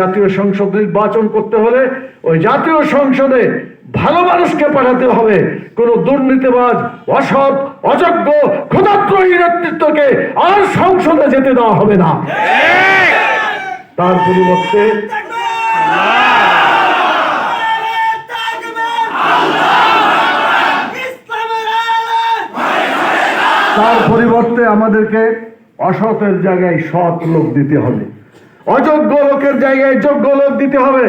জাতীয় সংসদ নির্বাচন করতে হলে ওই জাতীয় সংসদে ভালো মানুষকে পাঠাতে হবে। কোন দুর্নীতিবাজ, অসৎ, অযোগ্য ক্ষুদাত্রহী নেতৃত্বকে আর সংসদে যেতে দেওয়া হবে না। তার পরিবর্তে তার পরিবর্তে আমাদেরকে অসতের জায়গায় সৎ লোক দিতে হবে। অযোগ্য লোকের জায়গায় যোগ্য লোক দিতে হবে।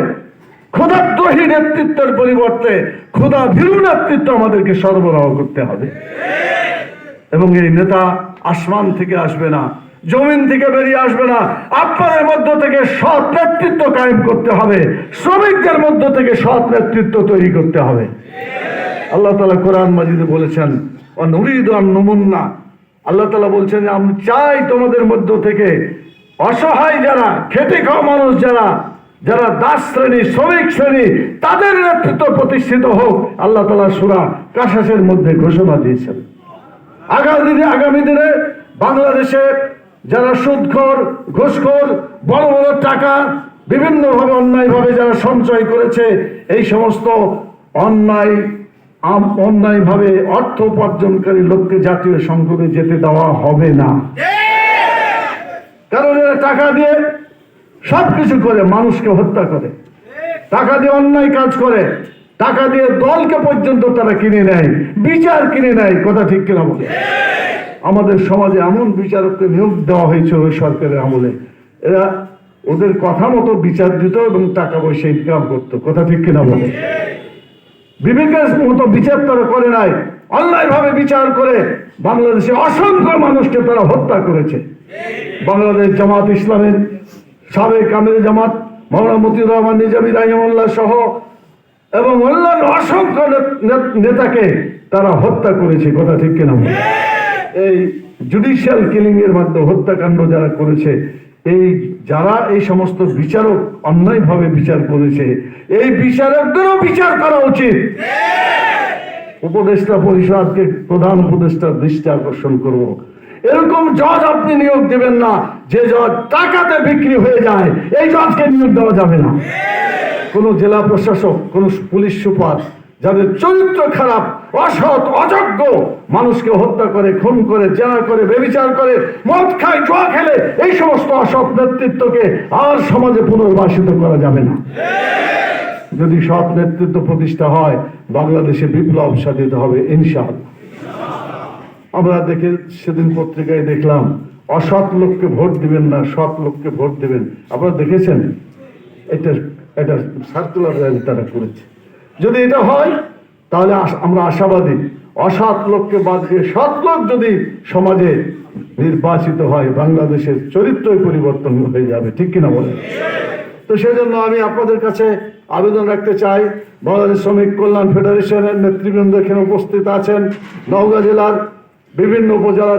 ক্ষুদাদ্রোহী নেতৃত্বের পরিবর্তে ক্ষুদা ভীরু নেতৃত্ব আমাদেরকে সরবরাহ করতে হবে। এবং এই নেতা আসমান থেকে আসবে না, জমিন থেকে বেরিয়ে আসবে না। আপনাদের মধ্য থেকে সৎ নেতৃত্ব কায়েম করতে হবে। শ্রমিকদের মধ্য থেকে সৎ নেতৃত্ব তৈরি করতে হবে। আল্লাহ তালা কোরআন মাজিদে বলেছেন নুরিদ নমুন্না। আল্লাহ তালা বলছেন, আমি চাই তোমাদের মধ্য থেকে অসহায় যারা, খেটে খাওয়া মানুষ যারা যারা দাস শ্রেণি, শ্রমিক শ্রেণি, তাদের নেতৃত্ব প্রতিষ্ঠিত হোক, আল্লাহ তালা সুরা কাশাসের মধ্যে ঘোষণা দিয়েছেন। আগামী দিনে আগামী দিনে বাংলাদেশে যারা সুদখোর, ঘুষখোর, বড় বড় টাকা, বিভিন্নভাবে অন্যায়ভাবে যারা সঞ্চয় করেছে, এই সমস্ত অন্যায় অন্যায়ভাবে অর্থ উপার্জনকারী লোককে জাতীয় সংসদে যেতে দেওয়া হবে না। কারণ এরা টাকা দিয়ে সবকিছু করে, মানুষকে হত্যা করে। টাকা দিয়ে অন্যায় কাজ করে, টাকা দিয়ে দলকে পর্যন্ত তারা কিনে নেয়, বিচার কিনে নেয়, কথা ঠিক কিনা বলে? আমাদের সমাজে এমন বিচারককে নিয়োগ দেওয়া হয়েছে ওই সরকারের আমলে। এরা ওদের কথা মতো বিচার দিত এবং টাকা পয়সা ইনকাম করতো, কথা ঠিক কিনা বলে? বিবেকের মতো বিচার তারা করে নাই। অন্যায় ভাবে বিচার করে বাংলাদেশে অসংখ্য মানুষকে তারা হত্যা করেছে। বাংলাদেশ জামাত ইসলামের সাবেক আমির জামাত মৌলানা মতিউর রহমান, নিজামী রাহিমুল্লাহ সহ এবং অন্যান্য অসংখ্য নেতাকে তারা হত্যা করেছে, কথা ঠিক কিনা? এই জুডিশিয়াল কিলিং এর মাধ্যমে হত্যাকাণ্ড যারা করেছে, এই যারা এই সমস্ত বিচারক অন্যায়ভাবে বিচার করেছে, এই বিচারকদেরও বিচার করা উচিত। উপদেষ্টা পরিষদকে প্রধান উপদেষ্টার দৃষ্টি আকর্ষণ করব। এরকম জজ আপনি নিয়োগ দেবেন না, যে জজ টাকাতে বিক্রি হয়ে যায়, এই জজকে নিয়োগ দেওয়া যাবে না। কোন জেলা প্রশাসক, কোন পুলিশ সুপার যাদের চরিত্র খারাপ, অসৎ, অযোগ্য, মানুষকে হত্যা করে, খুন করে জেনা করে, বেবিচার করে, মদ খায়, জোয়া খেলে, এই সমস্ত অসৎ নেতৃত্বকে আর সমাজে পুনর্বাসিত করা যাবে না। যদি সৎ নেতৃত্ব প্রতিষ্ঠা হয়, বাংলাদেশে বিপ্লব সাধিত হবে, ইনশাআল্লাহ। আমরা দেখে সেদিন পত্রিকায় দেখলাম, অসৎ লোককে ভোট দিবেন না, সৎ লোককে ভোট দিবেন। আপনারা দেখেছেন? এটা এটা সার্কুলার তারা করেছে। যদি এটা হয়, তাহলে আমরা আশাবাদী। অসৎ লোককে বাদ দিয়ে সৎ লোক যদি সমাজে নির্বাচিত হয়, বাংলাদেশের চরিত্রই পরিবর্তন হয়ে যাবে। ঠিক কিনা বলেন? তো সেই জন্য আমি আপনাদের কাছে আবেদন রাখতে চাই। বাংলাদেশ শ্রমিক কল্যাণ ফেডারেশনের নেতৃবৃন্দ এখানে উপস্থিত আছেন। নওগাঁ জেলার বিভিন্ন উপজেলা